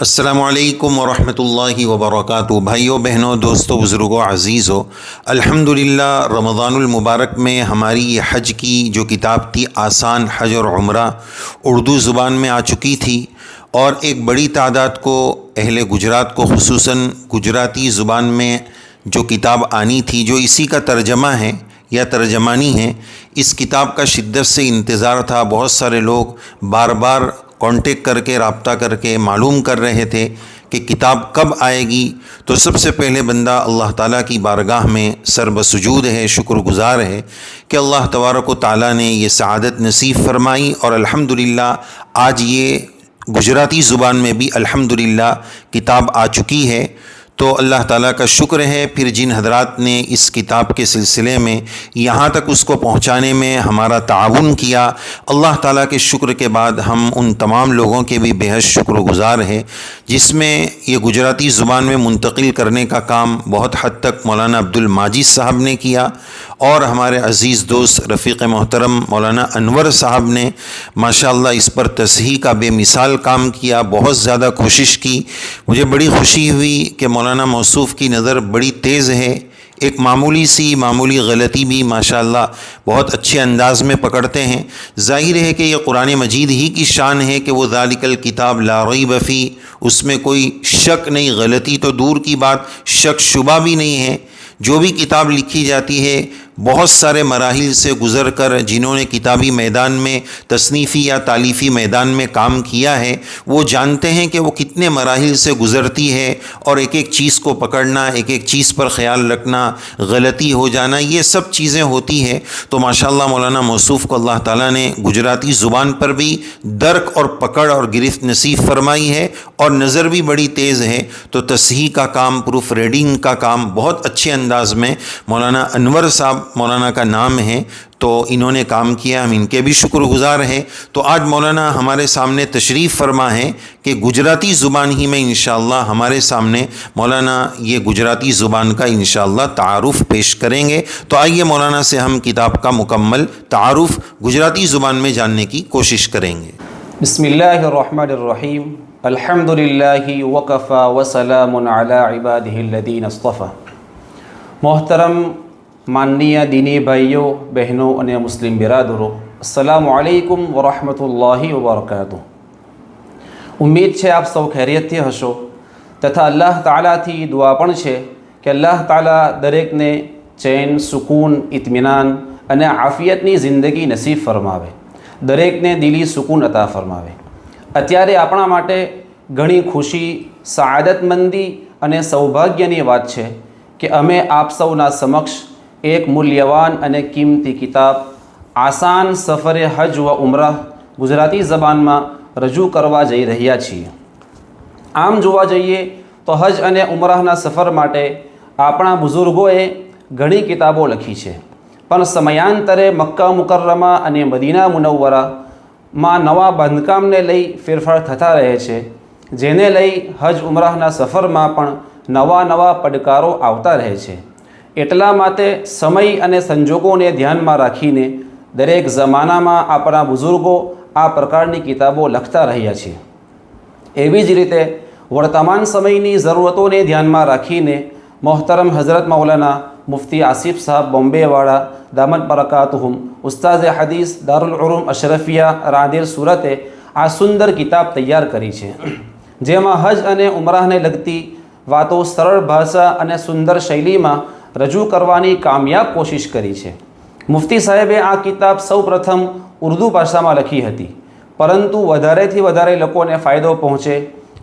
السلام علیکم ورحمۃ اللہ وبرکاتہ۔ بھائیوں بہنوں دوستوں بزرگوں عزیزو الحمد رمضان المبارک میں ہماری یہ حج کی جو کتاب تھی، آسان حج اور عمرہ، اردو زبان میں آ چکی تھی اور ایک بڑی تعداد کو، اہل گجرات کو، خصوصاً گجراتی زبان میں جو کتاب آنی تھی، جو اسی کا ترجمہ ہے یا ترجمانی ہے، اس کتاب کا شدت سے انتظار تھا۔ بہت سارے لوگ بار بار کانٹیکٹ کر کے رابطہ کر کے معلوم کر رہے تھے کہ کتاب کب آئے گی۔ تو سب سے پہلے بندہ اللہ تعالیٰ کی بارگاہ میں سرب سجود ہے شکر گزار ہے کہ اللہ تبارک و تعالیٰ نے یہ سعادت نصیب فرمائی۔ اور الحمد آج یہ گجراتی زبان میں بھی الحمد کتاب آ چکی ہے۔ تو اللہ تعالیٰ کا شکر ہے۔ پھر جن حضرات نے اس کتاب کے سلسلے میں یہاں تک اس کو پہنچانے میں ہمارا تعاون کیا، اللہ تعالیٰ کے شکر کے بعد ہم ان تمام لوگوں کے بھی بہت شکر و گزار ہیں، جس میں یہ گجراتی زبان میں منتقل کرنے کا کام بہت حد تک مولانا عبد الماجد صاحب نے کیا۔ اور ہمارے عزیز دوست رفیق محترم مولانا انور صاحب نے ماشاءاللہ اس پر تصحیح کا بے مثال کام کیا، بہت زیادہ کوشش کی۔ مجھے بڑی خوشی ہوئی کہ مولانا موصوف کی نظر بڑی تیز ہے۔ ایک معمولی سی، معمولی غلطی بھی ماشاءاللہ بہت اچھے انداز میں پکڑتے ہیں۔ ظاہر ہے کہ یہ قرآن مجید ہی کی شان ہے کہ وہ ذالکل کتاب لارئی بفی اس میں کوئی شک نہیں، غلطی تو دور کی بات، شک شبہ بھی نہیں ہے۔ جو بھی کتاب لکھی جاتی ہے بہت سارے مراحل سے گزر کر جنہوں نے کتابی میدان میں تصنیفی یا تالیفی میدان میں کام کیا ہے، وہ جانتے ہیں کہ وہ کتنے مراحل سے گزرتی ہے اور ایک ایک چیز کو پکڑنا، ایک ایک چیز پر خیال رکھنا، غلطی ہو جانا، یہ سب چیزیں ہوتی ہے تو ماشاء اللہ مولانا موصوف کو اللہ تعالیٰ نے گجراتی زبان پر بھی درک اور پکڑ اور گرفت نصیب فرمائی ہے اور نظر بھی بڑی تیز ہے۔ تو تصحیح کا کام، پروف ریڈنگ کا کام بہت اچھے انداز میں مولانا انور صاحب مولانا کا نام ہے، تو انہوں نے کام کیا، ہم ان کے بھی شکر گزار ہیں۔ تو آج مولانا ہمارے سامنے تشریف فرما ہے کہ گجراتی زبان ہی میں انشاءاللہ ہمارے سامنے مولانا یہ گجراتی زبان کا انشاءاللہ تعارف پیش کریں گے۔ تو آئیے مولانا سے ہم کتاب کا مکمل تعارف گجراتی زبان میں جاننے کی کوشش کریں گے۔ بسم اللہ الرحمن الرحیم۔ الحمد للہ وقفہ وسلم علی عباده الذین اصطفى محترم માનનીય દીની ભાઈઓ, બહેનો અને મુસ્લિમ બિરાદરો, અસલામ આલૈકુમ વરહમતુલ્લાહી વબરકાતુ ઉમ્મીદ છે આપ સૌ ખૈરિયતથી હશો. તથા અલ્લાહ તાલાથી દુઆ પણ છે કે અલ્લાહ તાલા દરેકને ચૈન, સુકૂન, ઇતમિનાન અને આફિયતની જિંદગી નસીબ ફરમાવે. દરેકને દિલી સુકૂન અતા ફરમાવે. અત્યારે આપણા માટે ઘણી ખુશી સાદતમંદી અને સૌભાગ્યની વાત છે કે અમે આપ સૌના સમક્ષ એક મૂલ્યવાન અને કિંમતી કિતાબ, આસાન સફરે હજ વ ઉમરાહ ગુજરાતી જબાનમાં રજૂ કરવા જઈ રહ્યા છીએ. આમ જોવા જઈએ તો હજ અને ઉમરાહના સફર માટે આપણા બુઝુર્ગોએ ઘણી કિતાબો લખી છે. પણ સમયાંતરે મક્કા મુકર્રમા અને મદીના મુનવ્વરામાં નવા બાંધકામને લઈ ફેરફાર થતા રહે છે, જેને લઈ હજ ઉમરાહના સફરમાં પણ નવા નવા પડકારો આવતા રહે છે. એટલા માટે સમય અને સંજોગોને ધ્યાનમાં રાખીને દરેક જમાનામાં આપણા બુઝુર્ગો આ પ્રકારની કિતાબો લખતા રહ્યા છે. એવી જ રીતે વર્તમાન સમયની જરૂરતોને ધ્યાનમાં રાખીને મોહતરમ હઝરત મૌલાના મુફ્તી આસિફ સાહેબ બોમ્બેવાળા દામદ પરકાતહુમ ઉસ્તાઝ હદીસ દારુલ ઉરૂમ અશરફિયા રાંદેર સુરતે આ સુંદર કિતાબ તૈયાર કરી છે. જેમાં હજ અને ઉમરાહને લગતી વાતો સરળ ભાષા અને સુંદર શૈલીમાં રજૂ કરવાની કામયાબ કોશિશ કરી છે. મુફ્તી સાહેબે આ કિતાબ સૌ પ્રથમ ઉર્દુ ભાષામાં લખી હતી. પરંતુ વધારેથી વધારે લોકોને ફાયદો પહોંચે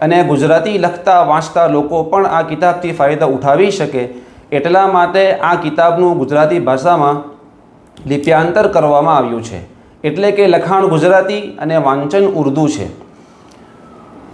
અને ગુજરાતી લખતા વાંચતા લોકો પણ આ કિતાબથી ફાયદો ઉઠાવી શકે એટલા માટે આ કિતાબનું ગુજરાતી ભાષામાં લિપ્યાંતર કરવામાં આવ્યું છે. એટલે કે લખાણ ગુજરાતી અને વાંચન ઉર્દુ છે.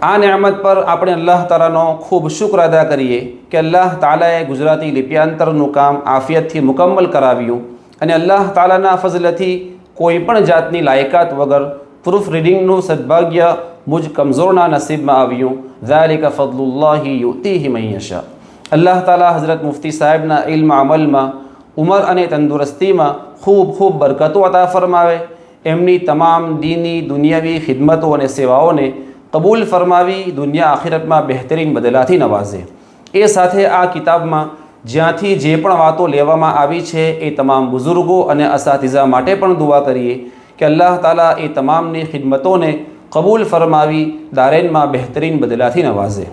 આ નિયામત પર આપણે અલ્લાહ તાલાનો ખૂબ શુક્ર અદા કરીએ કે અલ્લાહ તાલાએ ગુજરાતી લિપ્યાંતરનું કામ આફિયતથી મુકમ્મલ કરાવ્યું અને અલ્લાહ તાલાના ફઝલથી કોઈ પણ જાતની લાયકાત વગર પ્રૂફ રીડિંગનું સદભાગ્ય મુજ કમઝોરના નસીબમાં આવ્યું. ઝાલિક ફદલુલ્લાહી યુતિહી મૈયશા અલ્લાહ તાલા હઝરત મુફ્તી સાહેબના ઇલ્મ અમલમાં ઉમર અને તંદુરસ્તીમાં ખૂબ ખૂબ બરકતો અતા ફરમાવે. એમની તમામ દીની, દુનિયાવી ખિદમતો અને સેવાઓને કબૂલ ફરમાવી દુનિયા આખિરતમાં બહેતરીન બદલાથી નવાઝે એ સાથે આ કિતાબમાં જ્યાંથી જે પણ વાતો લેવામાં આવી છે એ તમામ બુઝુર્ગો અને અસાતિઝા માટે પણ દુઆ કરીએ કે અલ્લાહ તાલા એ તમામની ખિદમતોને કબૂલ ફરમાવી દારેનમાં બહેતરીન બદલાથી નવાઝે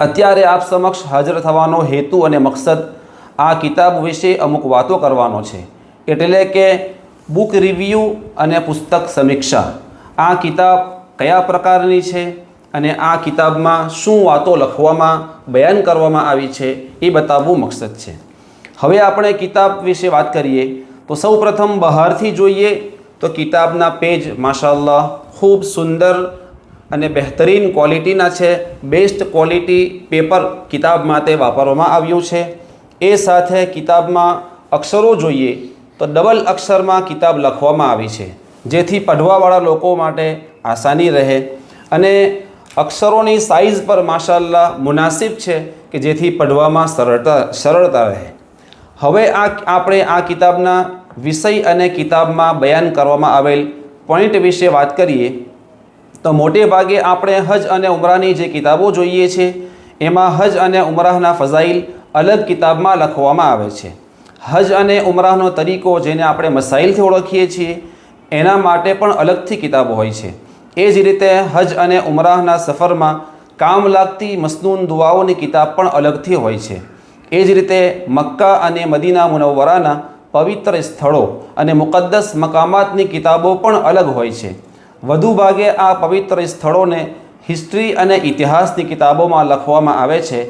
અત્યારે આપ સમક્ષ હાજર થવાનો હેતુ અને મકસદ આ કિતાબ વિશે અમુક વાતો કરવાનો છે. એટલે કે બુક રિવ્યૂ અને પુસ્તક સમીક્ષા. આ કિતાબ કયા પ્રકારની છે અને આ કિતાબમાં શું વાતો લખવામાં, બયાન કરવામાં આવી છે એ બતાવવું મકસદ છે. હવે આપણે કિતાબ વિશે વાત કરીએ તો સૌ પ્રથમ બહારથી જોઈએ તો કિતાબના પેજ માશાલ્લાહ ખૂબ સુંદર અને બહેતરીન ક્વોલિટીના છે. બેસ્ટ ક્વોલિટી પેપર કિતાબ માટે વાપરવામાં આવ્યું છે. એ સાથે કિતાબમાં અક્ષરો જોઈએ તો ડબલ અક્ષરમાં કિતાબ લખવામાં આવી છે. જેથી પઢવાવાળા લોકો માટે આસાની રહે. અને અક્ષરોની સાઇઝ પર માશાલ્લાહ મુનાસિબ છે કે જેથી પઢવામાં સરળતા સરળતા રહે. હવે આ, આપણે આ કિતાબના વિષય અને કિતાબમાં બયાન કરવામાં આવેલ પોઈન્ટ વિશે વાત કરીએ, તો મોટે ભાગે આપણે હજ અને ઉમરાની જે કિતાબો જોઈએ છે, એમાં હજ અને ઉમરાહના ફઝાઇલ અલગ કિતાબમાં લખવામાં આવે છે. હજ અને ઉમરાહનો તરીકો જેને આપણે મસાઇલથી ઓળખીએ છીએ, એના માટે પણ અલગથી કિતાબો હોય છે. એ જ રીતે હજ અને ઉમરાહના સફરમાં કામ લાગતી મસનૂન દુઆઓની કિતાબ પણ અલગથી હોય છે. એ જ રીતે મક્કા અને મદીના મુનવ્વરાના પવિત્ર સ્થળો અને મુકદ્દસ મકામાતની કિતાબો પણ અલગ હોય છે. વધુ ભાગે આ પવિત્ર સ્થળોને હિસ્ટ્રી અને ઇતિહાસની કિતાબોમાં લખવામાં આવે છે.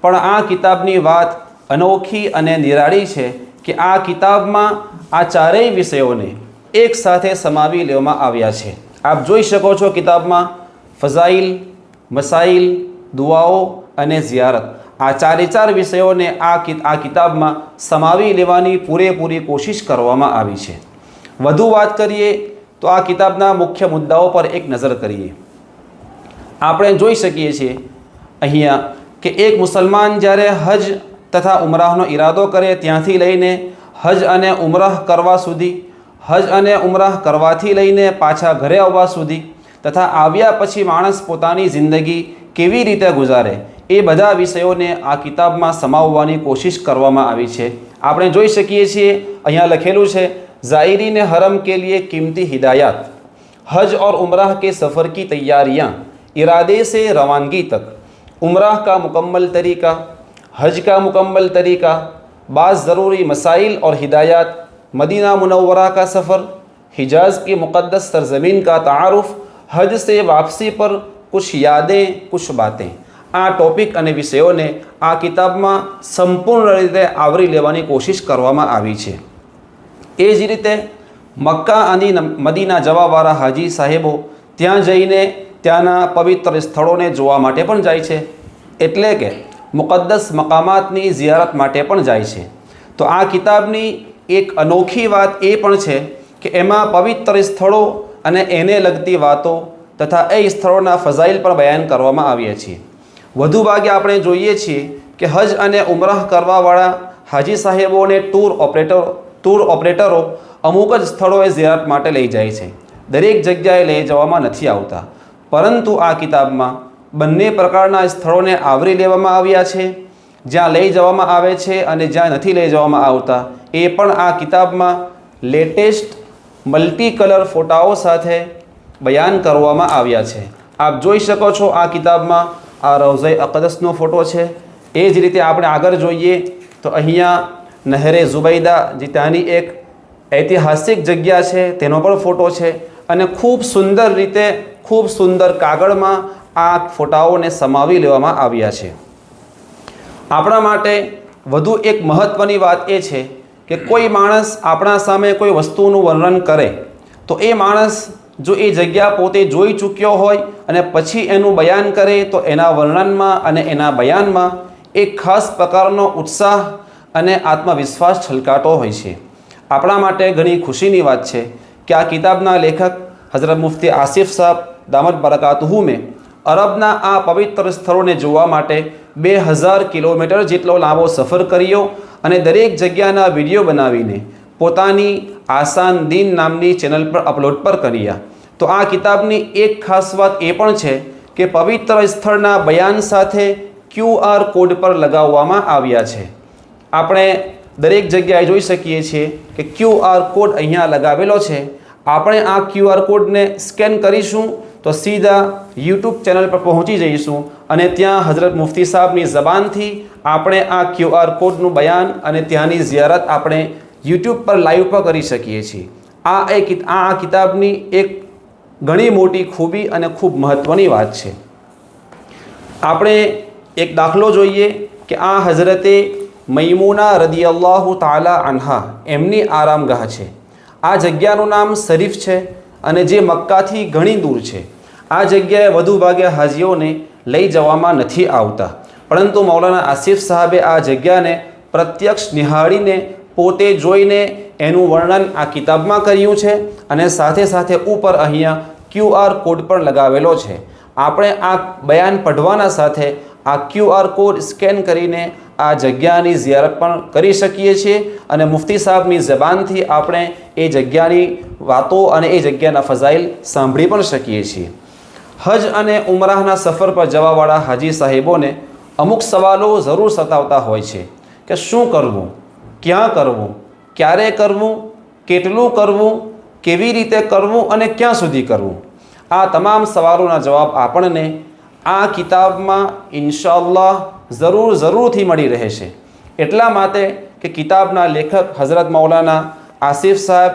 પણ આ કિતાબની વાત અનોખી અને નિરાળી છે કે આ કિતાબમાં આ ચારેય વિષયોને એકસાથે સમાવી લેવામાં આવ્યા છે. આપ જોઈ શકો છો કિતાબમાં ફઝાઇલ, મસાઇલ, દુઆઓ અને ઝિયારત. આ ચારે ચાર વિષયોને આ આ કિતાબમાં સમાવી લેવાની પૂરેપૂરી કોશિશ કરવામાં આવી છે. વધુ વાત કરીએ તો આ કિતાબના મુખ્ય મુદ્દાઓ પર એક નજર કરીએ. આપણે જોઈ શકીએ છીએ અહીંયા કે એક મુસલમાન જ્યારે હજ તથા ઉમરાહનો ઈરાદો કરે ત્યાંથી લઈને હજ અને ઉમરાહ કરવા સુધી હજ અને ઉમરાહ કરવાથી લઈને પાછા ઘરે આવવા સુધી તથા આવ્યા પછી માણસ પોતાની જિંદગી કેવી રીતે ગુજારે એ બધા વિષયોને આ કિતાબમાં સમાવવાની કોશિશ કરવામાં આવી છે આપણે જોઈ શકીએ છીએ અહીંયા લખેલું છે ज़ायरीन हरम के लिए कीमती हिदायत हज और उम्रह के सफ़र की तैयारियाँ इरादे से रवानगी तक उम्रह का मुकम्मल तरीका हज का मुकम्मल तरीका बाज़ ज़रूरी मसाइल और हिदायत मदीना मुनव्वरा का सफ़र हिजाज़ की मुक़द्दस सरजमीन का तारुफ हज से वापसी पर कुछ यादें कुछ बातें આ ટોપિક અને વિષયોને આ કિતાબમાં સંપૂર્ણ રીતે આવરી લેવાની કોશિશ કરવામાં આવી છે એ જ રીતે મક્કા અને નમ- મદીના જવાવાળા હાજી સાહેબો ત્યાં જઈને ત્યાંના પવિત્ર સ્થળોને જોવા માટે પણ જાય છે એટલે કે મુકદ્દસ મકામાતની ઝિયારત માટે પણ જાય છે તો આ કિતાબની એક અનોખી વાત એ પણ છે કે એમાં પવિત્ર સ્થળો અને એને લગતી વાતો તથા એ સ્થળોના ફઝાઇલ પર બયાન કરવામાં આવ્યા છે વધુ ભાગે આપણે જોઈએ છીએ કે હજ અને ઉમરાહ કરવાવાળા હાજી સાહેબોને ટૂર ઓપરેટર, ટૂર ઓપરેટરો અમુક જ સ્થળોએ ઝિયારત માટે લઈ જાય છે. દરેક જગ્યાએ લઈ જવામાં નથી આવતા. પરંતુ આ કિતાબમાં બંને પ્રકારના સ્થળોને આવરી લેવામાં આવ્યા છે. જ્યાં લઈ જવામાં આવે છે અને જ્યાં નથી લઈ જવામાં આવતા એ પણ આ કિતાબમાં લેટેસ્ટ મલ્ટી કલર ફોટાઓ સાથે બયાન કરવામાં આવ્યા છે. આપ જોઈ શકો છો આ કિતાબમાં આ રૌઝય અકદસનો ફોટો છે. એ જ રીતે આપણે આગળ જોઈએ તો અહીંયા નહેરે ઝુબૈદા જે ત્યાંની એક ઐતિહાસિક જગ્યા છે, તેનો પણ ફોટો છે અને ખૂબ સુંદર રીતે, ખૂબ સુંદર કાગળમાં આ ફોટાઓને સમાવી લેવામાં આવ્યા છે. આપણા માટે વધુ એક મહત્ત્વની વાત એ છે કે કોઈ માણસ આપણા સામે કોઈ વસ્તુનું વર્ણન કરે, તો એ માણસ જો એ જગ્યા પોતે જોઈ ચૂક્યો હોય અને પછી એનું બયાન કરે, તો એના વર્ણનમાં અને એના બયાનમાં એક ખાસ પ્રકારનો ઉત્સાહ અને આત્મવિશ્વાસ છલકાતો હોય છે. આપણા માટે ઘણી ખુશીની વાત છે કે આ કિતાબના લેખક હઝરત મુફતી આસિફ સાહેબ દામદ બરકાતહુમે અરબના આ પવિત્ર સ્થળોને જોવા માટે બે હજાર કિલોમીટર જેટલો લાંબો સફર કર્યો અને દરેક જગ્યાના વીડિયો બનાવીને પોતાની આસાન દીન નામની ચેનલ પર અપલોડ પર કર્યા. તો આ કિતાબની એક ખાસ વાત એ પણ છે કે પવિત્ર સ્થળના બયાન સાથે ક્યુઆર કોડ પર લગાવવામાં આવ્યા છે. આપણે દરેક જગ્યાએ જોઈ શકીએ છીએ કે ક્યુઆર કોડ અહીંયા લગાવેલો છે. આપણે આ ક્યુઆર કોડને સ્કેન કરીશું તો સીધા યુટ્યુબ ચેનલ પર પહોંચી જઈશું અને ત્યાં હઝરત મુફ્તી સાહેબની જબાનથી આપણે આ ક્યુઆર કોડનું બયાન અને ત્યાંની ઝિયારત આપણે યુટ્યુબ પર લાઈવ પર કરી શકીએ છીએ. આ એક આ કિતાબની એક ઘણી મોટી ખૂબી અને ખૂબ મહત્ત્વની વાત છે. આપણે એક દાખલો જોઈએ કે આ હઝરતે મૈમૂના રદિયલ્લાહુ તાલા આન્હા એમની આરામગાહ છે. આ જગ્યાનું નામ શરીફ છે અને જે મક્કાથી ઘણી દૂર છે. આ જગ્યાએ વધુ ભાગે હાજીઓને લઈ જવામાં નથી આવતા. પરંતુ મૌલાના આસિફ સાહેબે આ જગ્યાને પ્રત્યક્ષ નિહાળીને પોતે જોઈને એનું વર્ણન આ કિતાબમાં કર્યું છે અને સાથે સાથે ઉપર અહીંયા ક્યુઆર કોડ પણ લગાવેલો છે. આપણે આ બયાન પઢવાના સાથે આ ક્યુઆર કોડ સ્કેન કરીને આ જગ્યાની ઝિયારત પણ કરી શકીએ છીએ અને મુફ્તી સાહેબની જબાનથી આપણે એ જગ્યાની વાતો અને એ જગ્યાના ફઝાઇલ સાંભળી પણ શકીએ છીએ. હજ અને ઉમરાહના સફર પર જવાવાળા હાજી સાહેબોને અમુક સવાલો જરૂર સતાવતા હોય છે કે શું કરવું, ક્યાં કરવું, ક્યારે કરવું, કેટલું કરવું, કેવી રીતે કરવું અને ક્યાં સુધી કરવું? આ તમામ સવાલોના જવાબ આપણને આ કિતાબમાં ઇન્શાલ્લાહ જરૂર જરૂરથી મળી રહેશે. એટલા માટે કે કિતાબના લેખક હઝરત મૌલાના આસિફ સાહેબ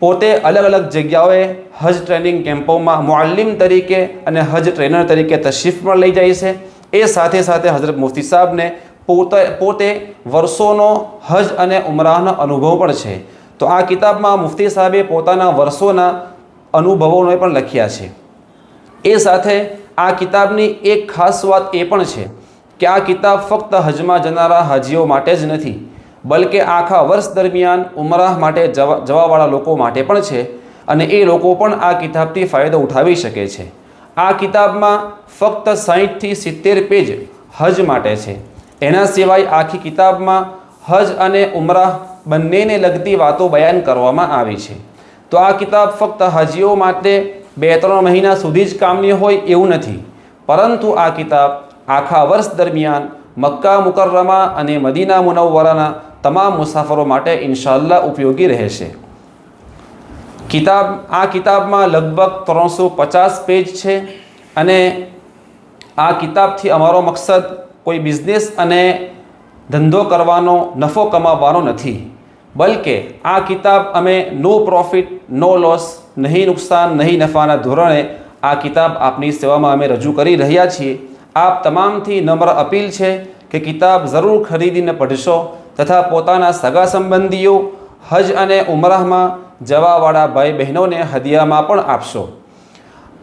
પોતે અલગ અલગ જગ્યાઓએ હજ ટ્રેનિંગ કેમ્પોમાં મુઅલ્લિમ તરીકે અને હજ ટ્રેનર તરીકે તશરીફ પણ લઈ જાય છે. એ સાથે સાથે હઝરત મુફ્તી સાહેબને પોતે પોતે વર્ષોનો હજ અને ઉમરાહનો અનુભવ પણ છે. તો આ કિતાબમાં મુફ્તી સાહેબે પોતાના વર્ષોના અનુભવોને પણ લખ્યા છે. એ સાથે આ કિતાબની એક ખાસ વાત એ પણ છે કે આ કિતાબ ફક્ત હજમાં જનારા હાજીઓ માટે જ નથી, બલકે આખા વર્ષ દરમિયાન ઉમરાહ માટે જવા, જવાવાળા લોકો માટે પણ છે અને એ લોકો પણ આ કિતાબથી ફાયદો ઉઠાવી શકે છે. આ કિતાબમાં ફક્ત સાહીઠથી સિત્તેર પેજ હજ માટે છે. એના સિવાય આખી કિતાબમાં હજ અને ઉમરાહ બંનેને લગતી વાતો બયાન કરવામાં આવી છે. તો આ કિતાબ ફક્ત હાજીઓ માટે બે ત્રણ મહિના સુધી જ કામની હોય એવું નથી. પરંતુ આ કિતાબ આખા વર્ષ દરમિયાન મક્કા મુકર્રમા અને મદીના મુનવ્વરાના તમામ મુસાફરો માટે ઇન્શાલ્લાહ ઉપયોગી રહેશે. કિતાબ આ કિતાબમાં લગભગ ત્રણસો પચાસ પેજ છે અને આ કિતાબથી અમારો મકસદ કોઈ બિઝનેસ અને ધંધો કરવાનો, નફો કમાવવાનો નથી. બલકે આ કિતાબ અમે નો પ્રોફિટ નો લોસ નહીં નુકસાન, નહીં નફાના ધોરણે આ કિતાબ આપની સેવામાં અમે રજૂ કરી રહ્યા છીએ. આપ તમામથી નમ્ર અપીલ છે કે કિતાબ જરૂર ખરીદીને પઢશો તથા પોતાના સગા સંબંધીઓ, હજ અને ઉમરાહમાં જવાવાળા ભાઈ બહેનોને હદિયામાં પણ આપશો.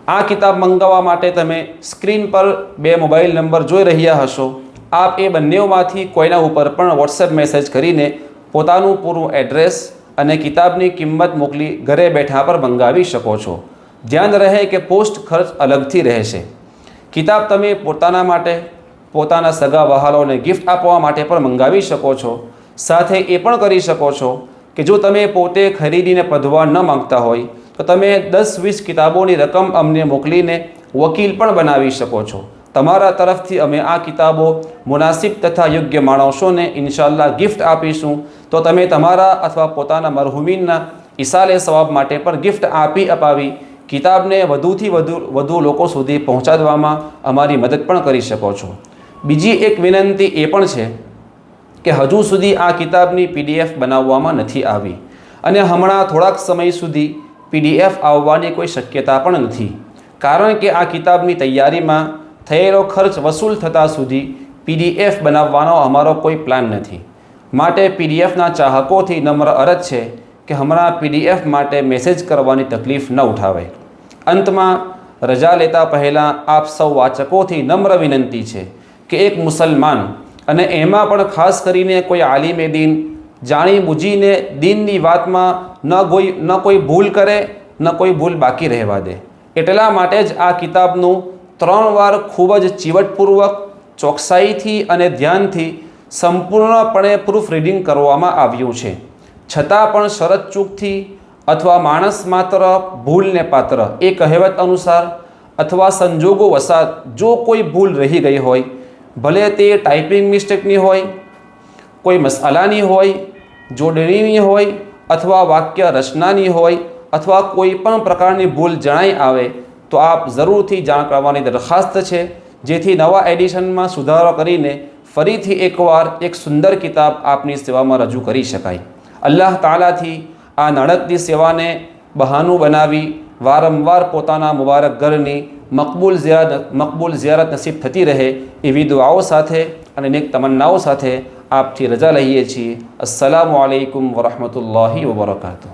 આ કિતાબ મંગાવવા માટે તમે સ્ક્રીન પર બે મોબાઈલ નંબર જોઈ રહ્યા હશો. આપ એ બંનેઓમાંથી કોઈના ઉપર પણ વોટ્સએપ મેસેજ કરીને પોતાનું પૂરું એડ્રેસ અને કિતાબની કિંમત મોકલી ઘરે બેઠા પર મંગાવી શકો છો. ધ્યાન રહે કે પોસ્ટ ખર્ચ અલગથી રહેશે. કિતાબ તમે પોતાના માટે, પોતાના સગા વહાલોને ગિફ્ટ આપવા માટે પણ મંગાવી શકો છો. સાથે એ પણ કરી શકો છો કે જો તમે પોતે ખરીદીને પધવા ન માગતા હોય, તો તમે દસ વીસ કિતાબોની રકમ અમને મોકલીને વકીલ પણ બનાવી શકો છો. તમારા તરફથી અમે આ કિતાબો મુનાસિબ તથા યોગ્ય માણસોને ઇન્શાલ્લાહ ગિફ્ટ આપીશું. તો તમે તમારા અથવા પોતાના મરહુમીનના ઇસાલે સવાબ માટે પણ ગિફ્ટ આપી અપાવી. કિતાબને વધુથી વધુ વધુ લોકો સુધી પહોંચાડવામાં અમારી મદદ પણ કરી શકો છો. બીજી એક વિનંતી એ પણ છે કે હજુ સુધી આ કિતાબની પીડીએફ બનાવવામાં નથી આવી. અને હમણાં થોડાક સમય સુધી પીડીએફ આવવાની કોઈ શક્યતા પણ નથી. કારણ કે આ કિતાબની તૈયારીમાં થયેલો ખર્ચ વસૂલ થતાં સુધી પીડીએફ બનાવવાનો અમારો કોઈ પ્લાન નથી. માટે પીડીએફના ચાહકોથી નમ્ર અરજ છે કે હમણાં પીડીએફ માટે મેસેજ કરવાની તકલીફ ન ઉઠાવે. અંતમાં રજા લેતા પહેલાં આપ સૌ વાચકોથી નમ્ર વિનંતી છે કે એક મુસલમાન અને એમાં પણ ખાસ કરીને કોઈ આલિમે દીન જાણી દિનની દીનની વાતમાં ન કોઈ ન કોઈ ભૂલ કરે, ન કોઈ ભૂલ બાકી રહેવા દે. એટલા માટે જ આ કિતાબનું ત્રણ વાર ખૂબ જ ચીવટપૂર્વક, ચોકસાઈથી અને ધ્યાનથી સંપૂર્ણપણે પ્રૂફ રીડિંગ કરવામાં આવ્યું છે. છતાં પણ શરત ચૂકથી અથવા માણસ માત્ર ભૂલને પાત્ર, એ કહેવત અનુસાર અથવા સંજોગો વસાત જો કોઈ ભૂલ રહી ગઈ હોય, ભલે તે ટાઈપિંગ મિસ્ટેકની હોય, કોઈ મસાલાની હોય, જોડણીની હોય અથવા વાક્ય રચનાની હોય અથવા કોઈ પણ પ્રકારની ભૂલ જણાઈ આવે તો આપ જરૂરથી જાણ કરવાની દરખાસ્ત છે, જેથી નવા એડિશનમાં સુધારો કરીને ફરીથી એકવાર એક સુંદર કિતાબ આપની સેવામાં રજૂ કરી શકાય. અલ્લાહ તાલાથી આ નાણકની સેવાને બહાનું બનાવી વારંવાર પોતાના મુબારક ઘરની મકબૂલ ઝિયારત મકબૂલ ઝિયારત નસીબ થતી રહે એવી દુઆઓ સાથે અને નેક તમન્નાઓ સાથે આપથી રજા લઈએ છીએ. અસલામ આલૈકુમ વરહમતુલ્લાહિ વબરકાતુહ.